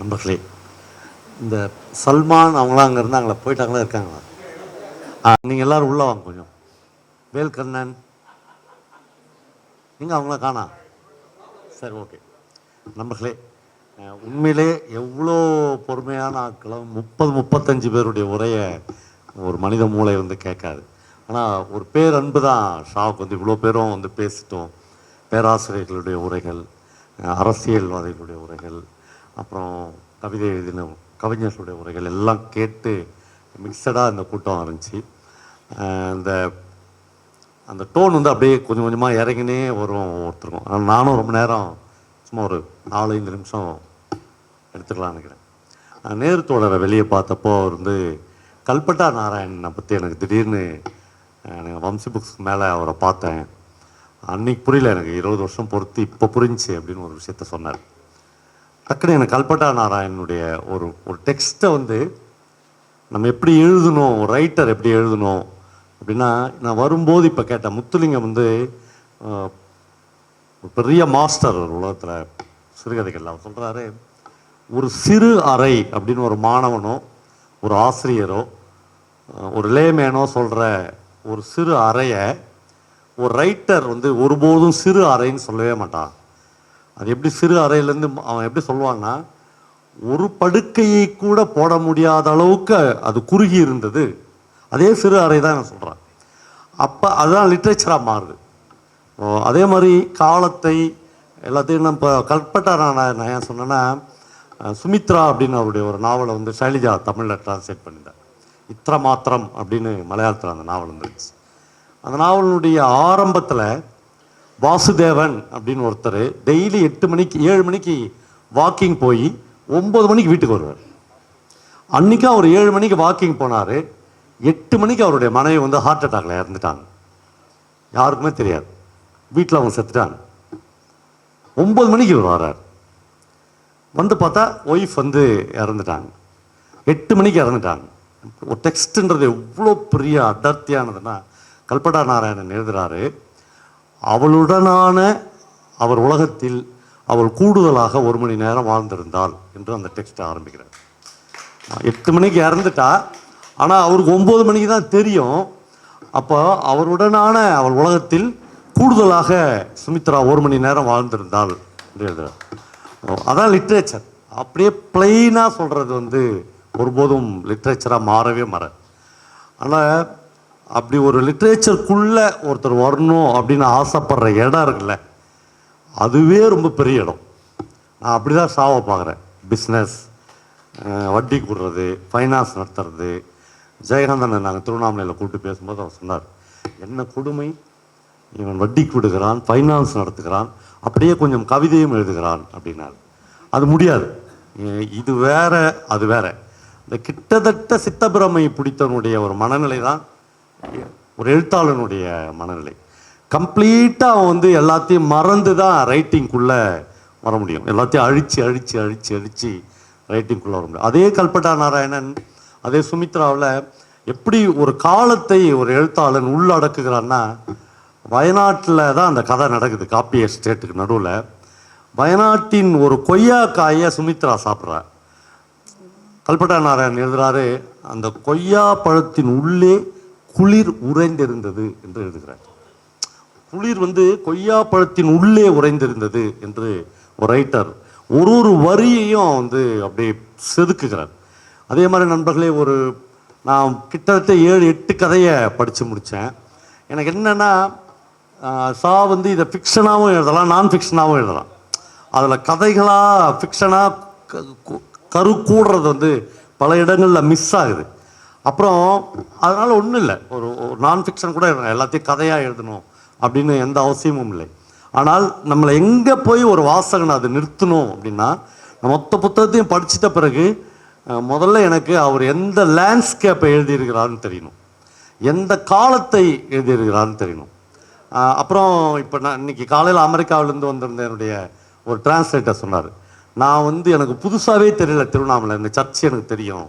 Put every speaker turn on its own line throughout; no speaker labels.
நண்பர்களே இந்த சல்மான் அவங்களாம் அங்கே இருந்தாங்களா போயிட்டாங்களா இருக்காங்களா? ஆ நீங்கள் எல்லோரும் உள்ளே வாங்க கொஞ்சம். வேல்கண்ணன் நீங்கள் அவங்கள காணா. சரி ஓகே. நண்பர்களே உண்மையிலே எவ்வளோ பொறுமையான ஆட்களும் முப்பது முப்பத்தஞ்சு பேருடைய உரையை ஒரு மனித மூளை வந்து கேட்காது. ஆனால் ஒரு பேரன்பு தான். ஷாவுக்கு வந்து இவ்வளோ பேரும் வந்து பேசிட்டோம். பேராசிரியர்களுடைய உரைகள் அரசியல்வாதிகளுடைய உரைகள் அப்புறம் கவிதை எழுதின கவிஞர்களுடைய உரைகள் எல்லாம் கேட்டு மிக்சடாக இந்த கூட்டம் இருந்துச்சு அந்த அந்த டோன் வந்து அப்படியே கொஞ்சம் கொஞ்சமாக இறங்கினே வரும் ஒருத்தருக்கும் ஆனால் நானும் ரொம்ப நேரம் சும்மா ஒரு நாலு ஐந்து நிமிஷம் எடுத்துக்கலாம்னு நினைக்கிறேன். நேரு தோழரை வெளியே பார்த்தப்போ அவர் வந்து கல்பட்டா நாராயணனை பற்றி எனக்கு திடீர்னு எனக்கு வம்சி புக்ஸ் மேலே அவரை பார்த்தேன். அன்னைக்கு புரியல எனக்கு இருபது வருஷம் பொறுத்து இப்போ புரிஞ்சு அப்படின்னு ஒரு விஷயத்த சொன்னார். டக்குன்னு எனக்கு கல்பட்டா நாராயணனுடைய ஒரு ஒரு டெக்ஸ்ட்டை வந்து நம்ம எப்படி எழுதணும் ரைட்டர் எப்படி எழுதணும் அப்படின்னா நான் வரும்போது இப்போ கேட்டேன் முத்துலிங்கம் வந்து ஒரு பெரிய மாஸ்டர் உலகத்தில் சிறுகதைகள் அவர் சொல்கிறாரு ஒரு சிறு அறை அப்படின்னு ஒரு மாணவனோ ஒரு ஆசிரியரோ ஒரு லேமேனோ சொல்கிற ஒரு சிறு அறையை ஒரு ரைட்டர் வந்து ஒருபோதும் சிறு அறைன்னு சொல்லவே மாட்டான். அது எப்படி சிறு அறையிலேருந்து அவன் எப்படி சொல்லுவான்னா ஒரு படுக்கையை கூட போட முடியாத அளவுக்கு அது குறுகி இருந்தது. அதே சிறு அறை தான் நான் சொல்கிறேன் அப்போ அதுதான் லிட்ரேச்சராக மாறுது. ஓ, அதே மாதிரி காலத்தை எல்லாத்தையும் நம்ம இப்போ கல்பட்டா நான் நான் ஏன் சொன்னேன்னா சுமித்ரா அப்படின்னு அவருடைய ஒரு நாவலை வந்து சைலிஜா தமிழில் டிரான்ஸ்லேட் பண்ணியிருந்தேன் இத்திர மாத்திரம் அப்படின்னு மலையாளத்தில் அந்த நாவல் வந்துருச்சு. அந்த நாவலினுடைய ஆரம்பத்தில் வாசுதேவன் அப்படின்னு ஒருத்தர் டெய்லி எட்டு மணிக்கு ஏழு மணிக்கு வாக்கிங் போய் ஒம்பது மணிக்கு வீட்டுக்கு வருவார். அன்றைக்கும் அவர் ஏழு மணிக்கு வாக்கிங் போனார். எட்டு மணிக்கு அவருடைய மனைவி வந்து ஹார்ட் அட்டாக்ல இறந்துட்டாங்க. யாருக்குமே தெரியாது. வீட்டில் அவங்க செத்துட்டாங்க. ஒம்பது மணிக்கு இவர் வர்றார். வந்து பார்த்தா ஒய்ஃப் வந்து இறந்துட்டாங்க. எட்டு மணிக்கு இறந்துட்டாங்க. ஒரு டெக்ஸ்ட்ன்றது எவ்வளோ பெரிய அடர்த்தியானதுன்னா கல்பட்டா நாராயணன் எழுதுகிறாரு அவளுடனான அவர் உலகத்தில் அவள் கூடுதலாக ஒரு மணி நேரம் வாழ்ந்திருந்தாள் என்று அந்த டெக்ஸ்ட் ஆரம்பிக்கிறார். எட்டு மணிக்கு இறந்துட்டா ஆனால் அவருக்கு ஒம்பது மணிக்கு தான் தெரியும். அப்போ அவருடனான அவள் உலகத்தில் கூடுதலாக சுமித்ரா ஒரு மணி நேரம் வாழ்ந்திருந்தாள் என்று எழுதுறார். அதான் லிட்ரேச்சர் அப்படியே பிளெயினாக சொல்கிறது வந்து ஒருபோதும் லிட்ரேச்சராக மாறவே மாற ஆனால் அப்படி ஒரு லிட்ரேச்சருக்குள்ளே ஒருத்தர் வரணும் அப்படின்னு ஆசைப்படுற இடம் இருக்குல்ல அதுவே ரொம்ப பெரிய இடம். நான் அப்படி தான் சாவை பார்க்குறேன் பிஸ்னஸ் வட்டி கொடுறது ஃபைனான்ஸ் நடத்துறது. ஜெயகாந்தனை நாங்கள் திருவண்ணாமலையில் கூப்பிட்டு பேசும்போது அவர் சொன்னார் என்ன கொடுமை? இவன் வட்டி கொடுக்குறான் ஃபைனான்ஸ் நடத்துகிறான் அப்படியே கொஞ்சம் கவிதையும் எழுதுகிறான் அப்படின்னார். அது முடியாது. இது வேற அது வேற. இந்த கிட்டத்தட்ட சித்தபிரமையை பிடித்தவனுடைய ஒரு மனநிலை தான் ஒரு எழுத்தாளனுடைய மனநிலை. கம்ப்ளீட்டாக அவன் வந்து எல்லாத்தையும் மறந்து தான் ரைட்டிங்குள்ளே வர முடியும். எல்லாத்தையும் அழித்து அழித்து அழித்து அழித்து ரைட்டிங்குள்ளே வர முடியும். அதே கல்பட்டா நாராயணன் அதே சுமித்ராவில் எப்படி ஒரு காலத்தை ஒரு எழுத்தாளன் உள்ளடக்குகிறான்னா வயநாட்டில் தான் அந்த கதை நடக்குது காப்பி எஸ்டேட்டுக்கு நடுவில். வயநாட்டின் ஒரு கொய்யாக்காயை சுமித்ரா சாப்பிட்றா. கல்பட்டா நாராயணன் எழுதுறாரு அந்த கொய்யா பழத்தின் உள்ளே குளிர் உறைந்திருந்தது என்று எழுதுகிறார். குளிர் வந்து கொய்யா பழத்தின் உள்ளே உறைந்திருந்தது என்று ஒரு ரைட்டர் ஒரு ஒரு வரியையும் வந்து அப்படியே செதுக்குகிறார். அதே மாதிரி நண்பர்களே ஒரு நான் கிட்டத்தட்ட ஏழு எட்டு கதையை படித்து முடித்தேன் எனக்கு என்னென்னா சா வந்து இதை ஃபிக்ஷனாகவும் எழுதலாம் நான் ஃபிக்ஷனாகவும் எழுதலாம். அதில் கதைகளாக ஃபிக்ஷனாக கரு கூடுறது வந்து பல இடங்களில் மிஸ் ஆகுது. அப்புறம் அதனால் ஒன்றும் இல்லை. ஒரு ஒரு நான் ஃபிக்ஷன் கூட எல்லாத்தையும் கதையாக எழுதணும் அப்படின்னு எந்த அவசியமும் இல்லை. ஆனால் நம்மளை எங்கே போய் ஒரு வாசகனை அது நிறுத்தணும் அப்படின்னா மொத்த புத்தகத்தையும் படிச்சிட்ட பிறகு முதல்ல எனக்கு அவர் எந்த லேண்ட்ஸ்கேப்பை எழுதியிருக்கிறாருன்னு தெரியணும். எந்த காலத்தை எழுதியிருக்கிறாருன்னு தெரியணும். அப்புறம் இப்போ நான் இன்னைக்கு காலையில் அமெரிக்காவிலேருந்து வந்திருந்த என்னுடைய ஒரு டிரான்ஸ்லேட்டர் சொன்னார். நான் வந்து எனக்கு புதுசாகவே தெரியல திருவண்ணாமலை. இந்த சர்ச் எனக்கு தெரியும்.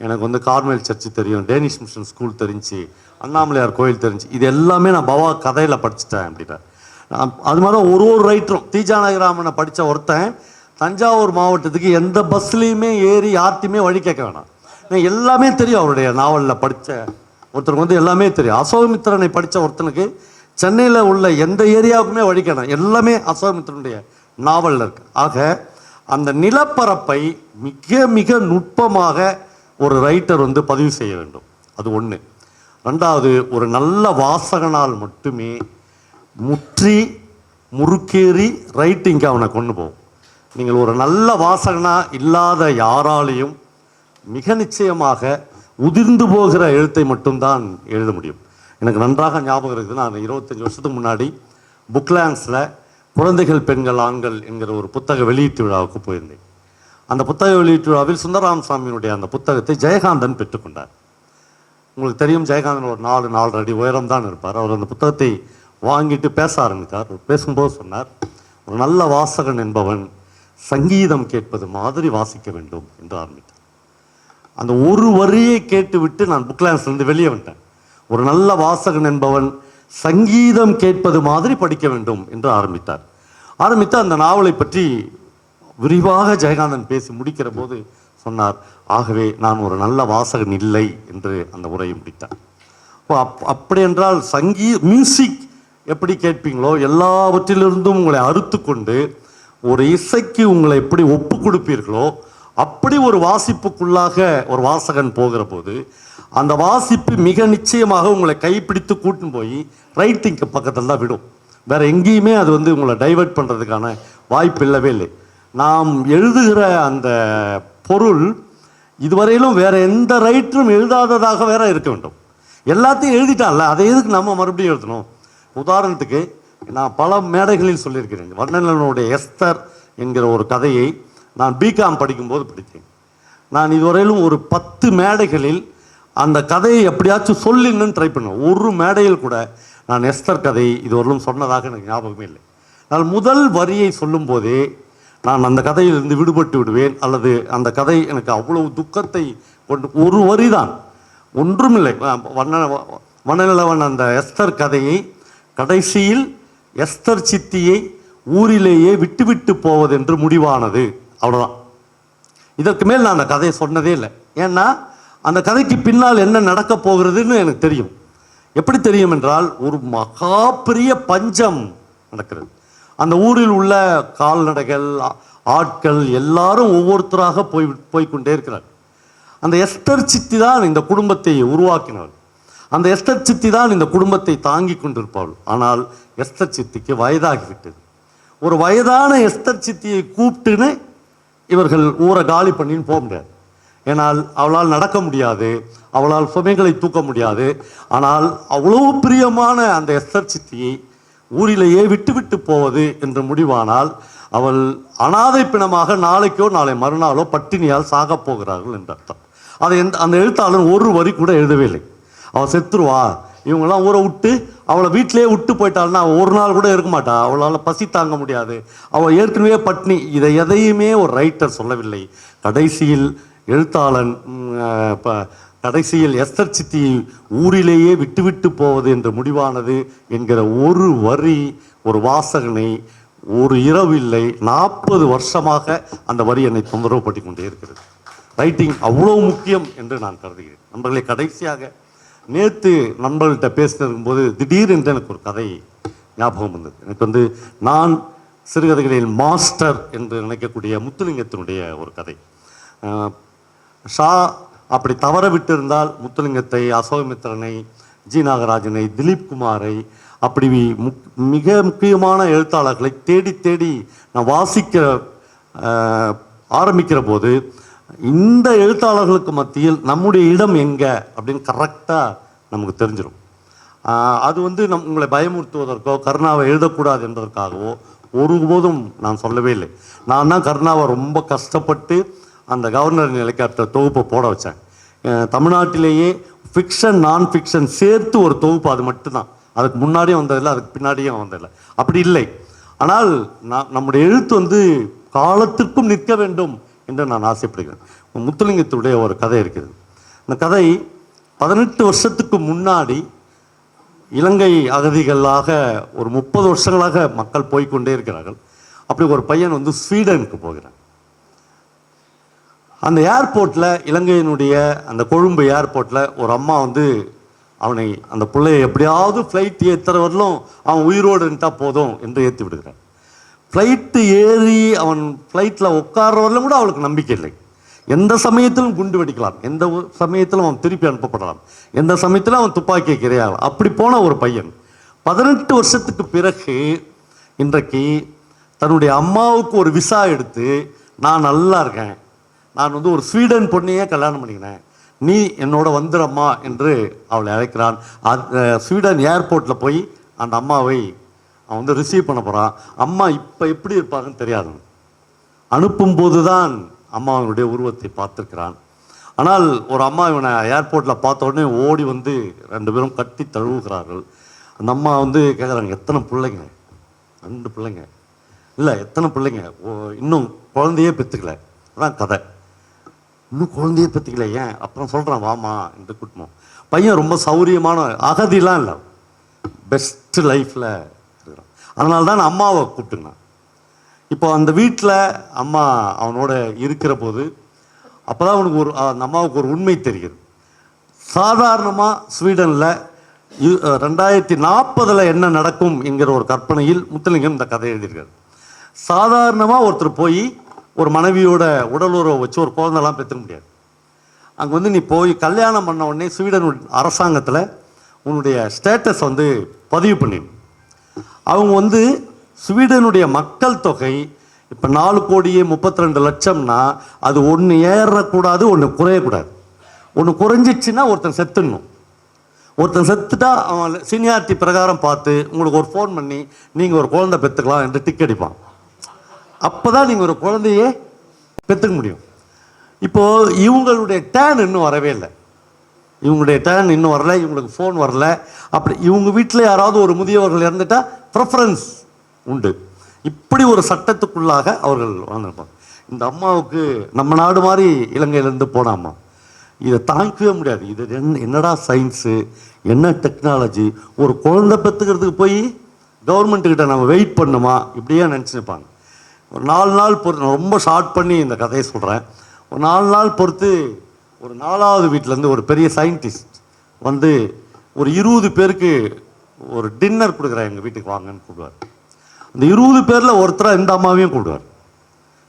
எனக்கு வந்து கார்மேல் சர்ச்சு தெரியும் டேனிஷ் மிஷன் ஸ்கூல் தெரிஞ்சு அண்ணாமலையார் கோயில் தெரிஞ்சு இது எல்லாமே நான் பவா கதையில் படிச்சுட்டேன் அப்படின்னா அது மாதிரி ஒரு ஒரு ரைட்டரும் தீஜானகிராமனை படித்த ஒருத்தன் தஞ்சாவூர் மாவட்டத்துக்கு எந்த பஸ்லேயுமே ஏறி யார்த்தையுமே வழி கேட்க வேணாம். ஏன்னா எல்லாமே தெரியும் அவருடைய நாவலில் படித்த ஒருத்தருக்கு வந்து எல்லாமே தெரியும். அசோகமித்திரனை படித்த ஒருத்தனுக்கு சென்னையில் உள்ள எந்த ஏரியாவுக்குமே வழி கேட்கணும் எல்லாமே அசோகமித்திரனுடைய நாவலில் இருக்குது ஆக அந்த நிலப்பரப்பை மிக மிக நுட்பமாக ஒரு ரைட்டர் வந்து பதிவு செய்ய வேண்டும். அது ஒன்று ரெண்டாவது ஒரு நல்ல வாசகனால் மட்டுமே முற்றி முறுக்கேறி ரைட்டிங்க்கு அவனை கொண்டு போகும். நீங்கள் ஒரு நல்ல வாசகனாக இல்லாத யாராலையும் மிக நிச்சயமாக உதிர்ந்து போகிற எழுத்தை மட்டும்தான் எழுத முடியும். எனக்கு நன்றாக ஞாபகம் இருக்குது நான் இருபத்தஞ்சி வருஷத்துக்கு முன்னாடி புக்லாண்ட்ஸில் குழந்தைகள் பெண்கள் ஆண்கள் என்கிற ஒரு புத்தக வெளியீட்டு விழாவுக்கு போயிருந்தேன். அந்த புத்தக வெளியீட்டு விழாவில் சுந்தரராம சுவாமியினுடைய அந்த புத்தகத்தை ஜெயகாந்தன் பெற்றுக்கொண்டார் உங்களுக்கு தெரியும் ஜெயகாந்தன் ஒரு நாலு நாலரை அடி உயரம் தான் இருப்பார். அவர் அந்த புத்தகத்தை வாங்கிட்டு பேச ஆரம்பித்தார். பேசும்போது சொன்னார் ஒரு நல்ல வாசகன் என்பவன் சங்கீதம் கேட்பது மாதிரி வாசிக்க வேண்டும் என்று ஆரம்பித்தார். அந்த ஒரு வரியை கேட்டுவிட்டு நான் புக்லான்ஸ்லேருந்து வெளியே வந்துட்டேன். ஒரு நல்ல வாசகன் என்பவன் சங்கீதம் கேட்பது மாதிரி படிக்க வேண்டும் என்று ஆரம்பித்தார். ஆரம்பித்து அந்த நாவலை பற்றி விரிவாக ஜெயகாந்தன் பேசி முடிக்கிற போது சொன்னார் ஆகவே நான் ஒரு நல்ல வாசகன் இல்லை என்று அந்த உரையை முடித்தார். அப் அப்படி என்றால் சங்கீ மியூசிக் எப்படி கேட்பீங்களோ எல்லாவற்றிலிருந்தும் உங்களை அறுத்து கொண்டு ஒரு இசைக்கு உங்களை எப்படி ஒப்பு கொடுப்பீர்களோ அப்படி ஒரு வாசிப்புக்குள்ளாக ஒரு வாசகன் போகிற போது அந்த வாசிப்பு மிக நிச்சயமாக உங்களை கைப்பிடித்து கூட்டின்னு போய் ரைட்டிங்க்கு பக்கத்தில் தான் விடும். வேற எங்கேயுமே அது வந்து உங்களை டைவர்ட் பண்ணுறதுக்கான வாய்ப்பு இல்லவே இல்லை. நாம் எழுதுகிற அந்த பொருள் இதுவரையிலும் வேறு எந்த ரைட்டரும் எழுதாததாக வேற இருக்க வேண்டும். எல்லாத்தையும் எழுதிட்டான்ல அதை எதுக்கு நம்ம மறுபடியும் எழுதணும்? உதாரணத்துக்கு நான் பல மேடைகளில் சொல்லியிருக்கிறேன். வர்ணனனுடைய எஸ்தர் என்கிற ஒரு கதையை நான் பிகாம் படிக்கும்போது படித்தேன். நான் இதுவரையிலும் ஒரு பத்து மேடைகளில் அந்த கதையை எப்படியாச்சும் சொல்லின்னு ட்ரை பண்ணுவேன் ஒரு மேடையில் கூட நான் எஸ்தர் கதை இதுவரையிலும் சொன்னதாக எனக்கு ஞாபகமே இல்லை. நான் முதல் வரியை சொல்லும்போதே நான் அந்த கதையிலிருந்து விடுபட்டு விடுவேன் அல்லது அந்த கதை எனக்கு அவ்வளவு துக்கத்தை கொண்டு ஒரு வரி தான் ஒன்றுமில்லை வண்ண வண்ணநிலவன் அந்த எஸ்தர் கதையை கடைசியில் எஸ்தர் சித்தியை ஊரிலேயே விட்டுவிட்டு போவதென்று முடிவானது. அவ்வளோதான் இதற்கு மேல் நான் அந்த கதையை சொன்னதே இல்லை. ஏன்னா அந்த கதைக்கு பின்னால் என்ன நடக்கப் போகிறதுன்னு எனக்கு தெரியும். எப்படி தெரியும் என்றால் ஒரு மகா பெரிய பஞ்சம் நடக்கிறது. அந்த ஊரில் உள்ள கால்நடைகள் ஆட்கள் எல்லாரும் ஒவ்வொருத்தராக போய் போய்க்கொண்டே இருக்கிறார் அந்த எஸ்டர் சித்தி தான் இந்த குடும்பத்தை உருவாக்கினாள் அந்த எஸ்டர் சித்தி தான் இந்த குடும்பத்தை தாங்கி கொண்டிருப்பாள். ஆனால் எஸ்டர் சித்திக்கு வயதாகிவிட்டது. ஒரு வயதான எஸ்தர் சித்தியை கூப்பிட்டுன்னு இவர்கள் ஊரை காலி பண்ணின்னு போக முடியாது. ஏனால் அவளால் நடக்க முடியாது அவளால் சுமைகளை தூக்க முடியாது. ஆனால் அவ்வளவு பிரியமான அந்த எஸ்தர் சித்தியை ஊரிலேயே விட்டுவிட்டு போவது என்று முடிவானால் அவள் அனாதை பிணமாக நாளைக்கோ நாளை மறுநாளோ பட்டினியால் சாகப் போகிறார்கள் என்று அர்த்தம். அதை எந்த அந்த எழுத்தாளர் ஒரு வரி கூட எழுதவே இல்லை. அவள் செத்துருவா. இவங்கெல்லாம் ஊரை விட்டு அவளை வீட்டிலேயே விட்டு போயிட்டாள்னா அவள் ஒரு நாள் கூட இருக்க மாட்டா. அவளால் பசி தாங்க முடியாது. அவள் ஏற்கனவே பட்னி. இதை எதையுமே ஒரு ரைட்டர் சொல்லவில்லை. கடைசியில் எழுத்தாளன் இப்போ கடைசியில் எஸ்தர் சித்தி ஊரிலேயே விட்டுவிட்டு போவது என்ற முடிவானது என்கிற ஒரு வரி ஒரு வாசகனை ஒரு இரவு இல்லை நாற்பது வருஷமாக அந்த வரி என்னை தொந்தரவு கொண்டே இருக்கிறது. ரைட்டிங் அவ்வளோ முக்கியம் என்று நான் கருதுகிறேன். நண்பர்களை கடைசியாக நேற்று நண்பர்கள்ட்ட பேசினிருக்கும் போது திடீரென்று எனக்கு ஒரு கதை ஞாபகம் வந்தது. எனக்கு வந்து நான் சிறுகதைகளில் மாஸ்டர் என்று நினைக்கக்கூடிய முத்துலிங்கத்தினுடைய ஒரு கதை. ஷா அப்படி தவற விட்டிருந்தால் முத்துலிங்கத்தை அசோகமித்திரனை ஜி நாகராஜனை திலீப் குமாரை அப்படி முக் மிக முக்கியமான எழுத்தாளர்களை தேடி தேடி நான் வாசிக்க ஆரம்பிக்கிற போது இந்த எழுத்தாளர்களுக்கு மத்தியில் நம்முடைய இடம் எங்கே அப்படின்னு கரெக்டாக நமக்கு தெரிஞ்சிடும் அது வந்து நம் உங்களை பயமுறுத்துவதற்கோ கருணாவை எழுதக்கூடாது என்பதற்காகவோ ஒருபோதும் நான் சொல்லவே இல்லை. நான் தான் கருணாவை ரொம்ப கஷ்டப்பட்டு அந்த கவர்னர் நிலைக்கார்த்த தொகுப்பை போட வச்சேன் தமிழ்நாட்டிலேயே ஃபிக்ஷன் நான் ஃபிக்ஷன் சேர்த்து ஒரு தொகுப்பு அது மட்டும்தான். அதுக்கு முன்னாடியும் வந்ததில்லை அதுக்கு பின்னாடியும் வந்ததில்லை. அப்படி இல்லை. ஆனால் நான் நம்முடைய எழுத்து வந்து காலத்திற்கும் நிற்க வேண்டும் என்று நான் ஆசைப்படுகிறேன். முத்துலிங்கத்துடைய ஒரு கதை இருக்குது இந்த கதை பதினெட்டு வருஷத்துக்கு முன்னாடி இலங்கை அகதிகளாக ஒரு முப்பது வருஷங்களாக மக்கள் போய்க்கொண்டே இருக்கிறார்கள். அப்படி ஒரு பையன் வந்து ஸ்வீடனுக்கு போகிறான். அந்த ஏர்போர்ட்டில் இலங்கையினுடைய அந்த கொழும்பு ஏர்போர்ட்டில் ஒரு அம்மா வந்து அவனை அந்த பிள்ளையை எப்படியாவது ஃப்ளைட் ஏற்றுற வரலும் அவன் உயிரோடு இருந்துட்டா போதும் என்று ஏற்றி விடுகிறான் ஃப்ளைட்டு ஏறி அவன் ஃப்ளைட்டில் உட்கார்ற வரலும் கூட அவளுக்கு நம்பிக்கை இல்லை. எந்த சமயத்திலும் குண்டு வெடிக்கலாம். எந்த ஒரு சமயத்திலும் அவன் திருப்பி அனுப்பப்படலாம். எந்த சமயத்திலும் அவன் துப்பாக்கியை கிரையாகலாம். அப்படி போன ஒரு பையன் பதினெட்டு வருஷத்துக்கு பிறகு இன்றைக்கு தன்னுடைய அம்மாவுக்கு ஒரு விசா எடுத்து நான் நல்லா இருக்கேன். நான் வந்து ஒரு ஸ்வீடன் பொண்ணையே கல்யாணம் பண்ணிக்கினேன் நீ என்னோட வந்துடம்மா என்று அவளை அழைக்கிறான். ஸ்வீடன் ஏர்போர்ட்டில் போய் அந்த அம்மாவை அவன் வந்து ரிசீவ் பண்ண போகிறான் அம்மா இப்போ எப்படி இருப்பாங்கன்னு தெரியாது. அனுப்பும்போது தான் அம்மாவினுடைய உருவத்தை பார்த்துருக்கிறான். ஆனால் ஒரு அம்மா இவனை ஏர்போர்ட்டில் பார்த்த உடனே ஓடி வந்து ரெண்டு பேரும் கட்டி தழுவுகிறார்கள். அந்த அம்மா வந்து கேட்குறாங்க எத்தனை பிள்ளைங்க? ரெண்டு பிள்ளைங்க. இல்லை எத்தனை பிள்ளைங்க? ஓ, இன்னும் குழந்தையே பெற்றுக்கல அதான் கதை. இன்னும் குழந்தைய பற்றிக்கல ஏன்? அப்புறம் சொல்கிறான் வாமா என்று கூட்டணும் பையன் ரொம்ப சௌரியமான அகதிலாம் இல்லை. பெஸ்ட் லைஃப்பில் இருக்கிறான். அதனால தான் நான் அம்மாவை கூப்பிட்டுங்கண்ணா இப்போ அந்த வீட்டில் அம்மா அவனோட இருக்கிற போது அப்போ தான் அவனுக்கு ஒரு அந்த அம்மாவுக்கு ஒரு உண்மை தெரிகிறது. சாதாரணமாக ஸ்வீடனில் ரெண்டாயிரத்தி நாற்பதில் என்ன நடக்கும் என்கிற ஒரு கற்பனையில் முத்துலிங்கம் இந்த கதை எழுதியிருக்காரு. சாதாரணமாக ஒருத்தர் போய் ஒரு மனைவியோட உடலுறவை வச்சு ஒரு குழந்தைலாம் பெற்றுக்க முடியாது. அங்கே வந்து நீ போய் கல்யாணம் பண்ண உடனே ஸ்வீடன் அரசாங்கத்தில் உன்னுடைய ஸ்டேட்டஸ் வந்து பதிவு பண்ணிடணும் அவங்க வந்து ஸ்வீடனுடைய மக்கள் தொகை இப்போ நாலு கோடியே முப்பத்தி ரெண்டு லட்சம்னா அது ஒன்று ஏறக்கூடாது ஒன்று குறையக்கூடாது. ஒன்று குறைஞ்சிச்சுன்னா ஒருத்தன் செத்துடணும். ஒருத்தன் செத்துட்டா அவன் சீனியாரிட்டி பிரகாரம் பார்த்து உங்களுக்கு ஒரு ஃபோன் பண்ணி நீங்கள் ஒரு குழந்தை பெற்றுக்கலாம் என்று டிக் அடிப்பான். அப்போ தான் நீங்கள் ஒரு குழந்தையே பெற்றுக்க முடியும். இப்போது இவங்களுடைய டேன் இன்னும் வரவே இல்லை. இவங்களுடைய டேர்ன் இன்னும் வரல இவங்களுக்கு ஃபோன் வரல. அப்படி இவங்க வீட்டில் யாராவது ஒரு முதியவர்கள் இறந்துட்டா ப்ரெஃபரன்ஸ் உண்டு. இப்படி ஒரு சட்டத்துக்குள்ளாக அவர்கள் வாழ்ந்திருப்பாங்க இந்த அம்மாவுக்கு நம்ம நாடு மாதிரி இலங்கையிலேருந்து போனாமா? இதை தாங்கிக்கவே முடியாது. இது என்ன என்னடா சயின்ஸு என்ன டெக்னாலஜி ஒரு குழந்தை பெற்றுக்கிறதுக்கு போய் கவர்மெண்ட்டுக்கிட்ட நம்ம வெயிட் பண்ணுமா? இப்படியே நினச்சிருப்பாங்க ஒரு நாலு நாள் பொறுத்து நான் ரொம்ப ஷார்ட் பண்ணி இந்த கதையை சொல்கிறேன் ஒரு நாலு நாள் பொறுத்து ஒரு நாலாவது வீட்டிலேருந்து ஒரு பெரிய சயின்டிஸ்ட் வந்து ஒரு இருபது பேருக்கு ஒரு டின்னர் கொடுக்குறேன் எங்கள் வீட்டுக்கு வாங்கன்னு கூப்பிடுவார். அந்த இருபது பேரில் ஒருத்தராக இந்த அம்மாவையும் கூப்பிடுவார்.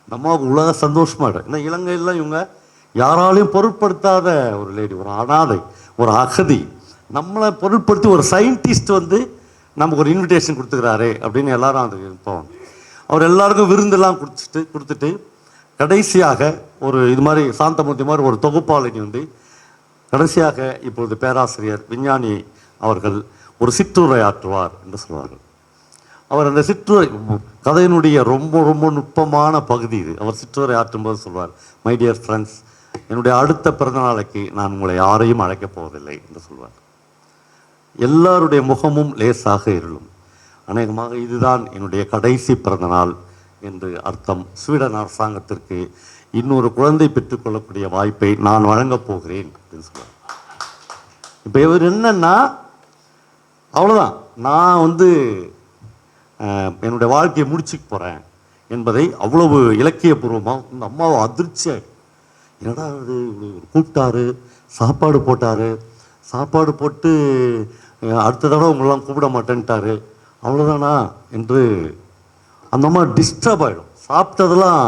இந்த அம்மாவுக்கு உலக சந்தோஷமாக இருக்கும் ஏன்னா இலங்கையில் இவங்க யாராலையும் பொருட்படுத்தாத ஒரு லேடி ஒரு அனாதை ஒரு அகதி. நம்மளை பொருட்படுத்தி ஒரு சயின்டிஸ்ட் வந்து நமக்கு ஒரு இன்விடேஷன் கொடுத்துக்கிறாரு அப்படின்னு எல்லாரும் அது போவாங்க அவர் எல்லாருக்கும் விருந்தெல்லாம் கொடுத்துட்டு கொடுத்துட்டு கடைசியாக ஒரு இது மாதிரி சாந்தமூர்த்தி மாதிரி ஒரு தொகுப்பாளினி வந்து கடைசியாக இப்பொழுது பேராசிரியர் விஞ்ஞானி அவர்கள் ஒரு சிற்றுரை ஆற்றுவார் என்று சொல்வார்கள். அவர் அந்த சிற்றுரை கதையினுடைய ரொம்ப ரொம்ப நுட்பமான பகுதி இது. அவர் சிற்றுரை ஆற்றும்போது சொல்வார் மை டியர் ஃப்ரெண்ட்ஸ் என்னுடைய அடுத்த பிறந்த நாளைக்கு நான் உங்களை யாரையும் அழைக்கப் போவதில்லை என்று சொல்வார். எல்லாருடைய முகமும் லேசாக இருளும். அநேகமாக இதுதான் என்னுடைய கடைசி பிறந்த நாள் என்று அர்த்தம். ஸ்வீடன் அரசாங்கத்திற்கு இன்னொரு குழந்தை பெற்றுக்கொள்ளக்கூடிய வாய்ப்பை நான் வழங்கப் போகிறேன் அப்படின்னு சொல்லுவார் இப்போ இவர் என்னன்னா அவ்வளோதான் நான் வந்து என்னுடைய வாழ்க்கையை முடிச்சுக்க போகிறேன் என்பதை அவ்வளவு இலக்கியபூர்வமாக இந்த அம்மாவை அதிர்ச்சியாக என்னடா இது கூப்பிட்டாரு சாப்பாடு போட்டார் சாப்பாடு போட்டு அடுத்த தடவை உங்களெலாம் கூப்பிட மாட்டேன்ட்டாரு. அவ்வளோதானா என்று அந்த அம்மா டிஸ்டர்ப் ஆகிடும் சாப்பிட்டதெல்லாம்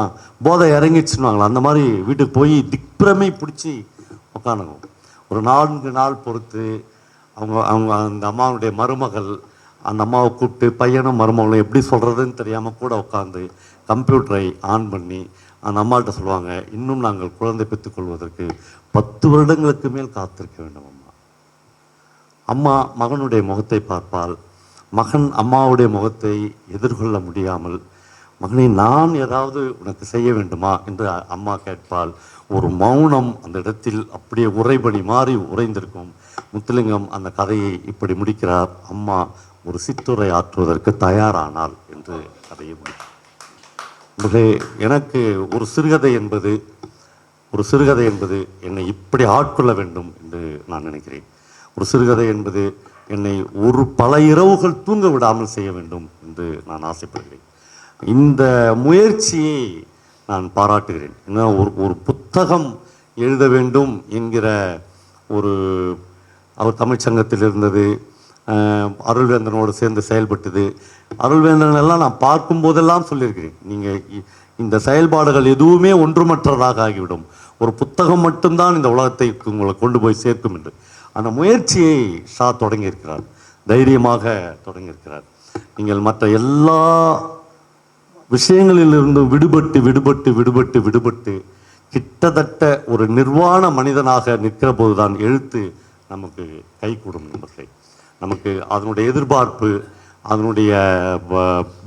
போதை இறங்கிச்சுன்னுவாங்களா அந்த மாதிரி வீட்டுக்கு போய் திக்பிரமை பிடிச்சி உட்காந்துக்கும் ஒரு நான்கு நாள் பொறுத்து அவங்க அவங்க அந்த அம்மாவுடைய மருமகள் அந்த அம்மாவை கூப்பிட்டு பையனும் மருமகளும் எப்படி சொல்கிறதுன்னு தெரியாமல் கூட உட்காந்து கம்ப்யூட்டரை ஆன் பண்ணி அந்த அம்மாட்ட சொல்லுவாங்க இன்னும் நாங்கள் குழந்தை பெற்றுக்கொள்வதற்கு பத்து வருடங்களுக்கு மேல் காத்திருக்க வேண்டும் அம்மா. அம்மா மகனுடைய முகத்தை பார்ப்பால் மகன் அம்மாவுடைய முகத்தை எதிர்கொள்ள முடியாமல் மகனை நான் ஏதாவது உனக்கு செய்ய வேண்டுமா? என்று அம்மா கேட்பால் ஒரு மௌனம் அந்த இடத்தில் அப்படியே உறைபடி மாறி உறைந்திருக்கும். முத்துலிங்கம் அந்த கதையை இப்படி முடிக்கிறார். அம்மா ஒரு சிற்றுரை ஆற்றுவதற்கு தயாரானாள் என்று கதையை முடிக்கிறார். எனக்கு ஒரு சிறுகதை என்பது ஒரு சிறுகதை என்பது என்னை இப்படி ஆட்கொள்ள வேண்டும் என்று நான் நினைக்கிறேன். ஒரு சிறுகதை என்பது என்னை ஒரு பல இரவுகள் தூங்க விடாமல் செய்ய வேண்டும் என்று நான் ஆசைப்படுகிறேன். இந்த முயற்சியை நான் பாராட்டுகிறேன். ஏன்னா ஒரு ஒரு புத்தகம் எழுத வேண்டும் என்கிற ஒரு அவர் தமிழ்ச்சங்கத்தில் இருந்தது அருள்வேந்தனோடு சேர்ந்து செயல்பட்டது. அருள்வேந்தன் எல்லாம் நான் பார்க்கும் போதெல்லாம் சொல்லியிருக்கிறேன். நீங்கள் இந்த செயல்பாடுகள் எதுவுமே ஒன்றுமற்றதாக ஆகிவிடும். ஒரு புத்தகம் மட்டும்தான் இந்த உலகத்தை உங்களை கொண்டு போய் சேர்க்கும் என்று. அந்த முயற்சியை ஷா தொடங்கியிருக்கிறார். தைரியமாக தொடங்கியிருக்கிறார். நீங்கள் மற்ற எல்லா விஷயங்களிலிருந்து விடுபட்டு விடுபட்டு விடுபட்டு விடுபட்டு கிட்டத்தட்ட ஒரு நிர்வாண மனிதனாக நிற்கிற போதுதான் எழுத்து நமக்கு கைகூடும் நண்பர்களே நமக்கு அதனுடைய எதிர்பார்ப்பு அதனுடைய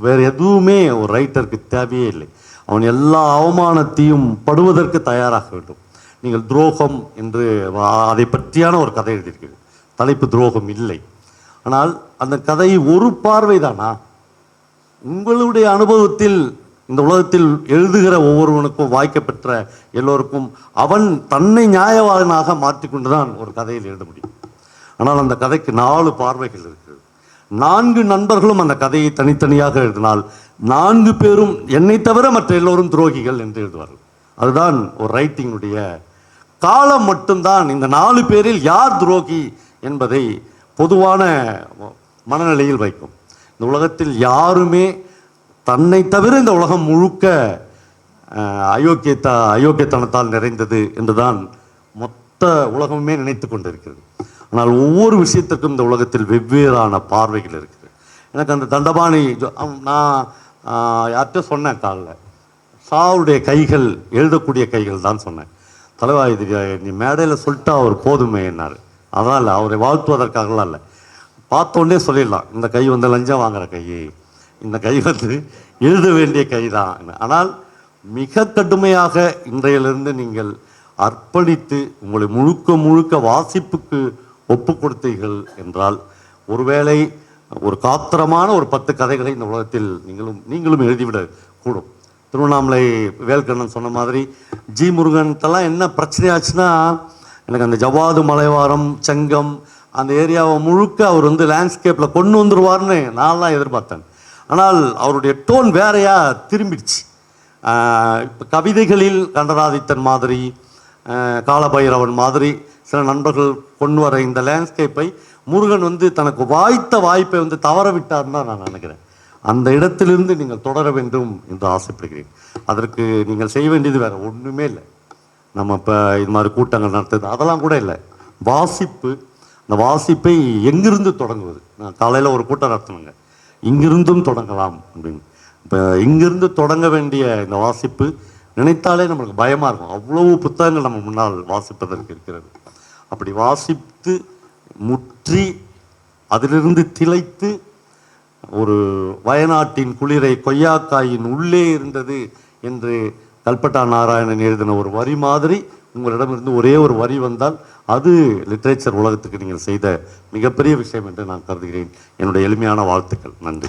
வேறு எதுவுமே ஒரு ரைட்டருக்கு தேவையே இல்லை. அவன் எல்லா அவமானத்தையும் படுவதற்கு தயாராக வேண்டும். நீங்கள் துரோகம் என்று அதை பற்றியான ஒரு கதை எழுதியிருக்கிறது தலைப்பு துரோகம் இல்லை. ஆனால் அந்த கதை ஒரு பார்வைதானா? உங்களுடைய அனுபவத்தில் இந்த உலகத்தில் எழுதுகிற ஒவ்வொருவனுக்கும் வாய்க்கப்பெற்ற எல்லோருக்கும் அவன் தன்னை நியாயவாதனாக மாற்றிக்கொண்டுதான் ஒரு கதையில் எழுத முடியும். ஆனால் அந்த கதைக்கு நாலு பார்வைகள் இருக்கிறது. நான்கு நண்பர்களும் அந்த கதையை தனித்தனியாக எழுதினால் நான்கு பேரும் என்னை தவிர மற்ற எல்லோரும் துரோகிகள் என்று எழுதுவார்கள். அதுதான் ஒரு ரைட்டிங்குடைய காலம் மட்டும்தான். இந்த நாலு பேரில் யார் துரோகி என்பதை பொதுவான மனநிலையில் வைக்கும். இந்த உலகத்தில் யாருமே தன்னை தவிர இந்த உலகம் முழுக்க அயோக்கியத்தா அயோக்கியத்தனத்தால் நிறைந்தது என்றுதான் மொத்த உலகமுமே நினைத்து கொண்டிருக்கிறது. ஆனால் ஒவ்வொரு விஷயத்திற்கும் இந்த உலகத்தில் வெவ்வேறான பார்வைகள் இருக்குது. எனக்கு அந்த தண்டபாணி நான் யார்கிட்ட சொன்னேன் காலில். சாவுடைய கைகள் எழுதக்கூடிய கைகள் தான் சொன்னேன். தலைவா நீ மேடையில் சொல்லிட்டா அவர் போதுமே என்னார். அதான் இல்லை அவரை வாழ்த்துவதற்காகலாம் இல்லை. பார்த்தோன்னே சொல்லிடலாம் இந்த கை வந்து லஞ்சம் வாங்குற கை. இந்த கை வந்து எழுத வேண்டிய கை தான் ஆனால் மிக கடுமையாக இன்றையிலிருந்து நீங்கள் அர்ப்பணித்து உங்களை முழுக்க முழுக்க வாசிப்புக்கு ஒப்பு கொடுத்தீர்கள் என்றால் ஒருவேளை ஒரு காத்திரமான ஒரு பத்து கதைகளை இந்த உலகத்தில் நீங்களும் நீங்களும் எழுதிவிட கூடும். திருவண்ணாமலை வேல்கண்ணன் சொன்ன மாதிரி ஜி முருகன்ட்டெல்லாம் என்ன பிரச்சனையாச்சுன்னா எனக்கு அந்த ஜவாது மலைவாரம் செங்கம் அந்த ஏரியாவை முழுக்க அவர் வந்து லேண்ட்ஸ்கேப்பில் கொண்டு வந்துருவார்னு நான்லாம் எதிர்பார்த்தேன். ஆனால் அவருடைய டோன் வேறையா திரும்பிடுச்சு. இப்போ கவிதைகளில் கண்டராதித்தன் மாதிரி காலபைரவன் மாதிரி சில நண்பர்கள் கொண்டு வர இந்த லேண்ட்ஸ்கேப்பை முருகன் வந்து தனக்கு வாய்த்த வாய்ப்பை வந்து தவற விட்டார்னு தான் நான் நினைக்கிறேன். அந்த இடத்திலிருந்து நீங்கள் தொடர வேண்டும் என்று ஆசைப்படுகிறேன். அதற்கு நீங்கள் செய்ய வேண்டியது வேற ஒன்றுமே இல்லை. நம்ம இப்போ இது மாதிரி கூட்டங்கள் நடத்துறது அதெல்லாம் கூட இல்லை. வாசிப்பு அந்த வாசிப்பை எங்கிருந்து தொடங்குவது? நான் காலையில் ஒரு கூட்டம் நடத்தணுங்க. இங்கிருந்தும் தொடங்கலாம் அப்படின்னு. இப்போ இங்கிருந்து தொடங்க வேண்டிய இந்த வாசிப்பு நினைத்தாலே நம்மளுக்கு பயமாக இருக்கும். அவ்வளவு புத்தகங்கள் நம்ம முன்னால் வாசிப்பதற்கு இருக்கிறது. அப்படி வாசித்து முற்றி அதிலிருந்து திளைத்து ஒரு வயநாட்டின் குளிரை கொய்யாக்காயின் உள்ளே இருந்தது என்று கல்பட்டா நாராயணன் எழுதின ஒரு வரி மாதிரி உங்களிடமிருந்து ஒரே ஒரு வரி வந்தால் அது லிட்ரேச்சர் உலகத்துக்கு நீங்கள் செய்த மிகப்பெரிய விஷயம் என்று நான் கருதுகிறேன். என்னுடைய எளிமையான வாழ்த்துக்கள். நன்றி.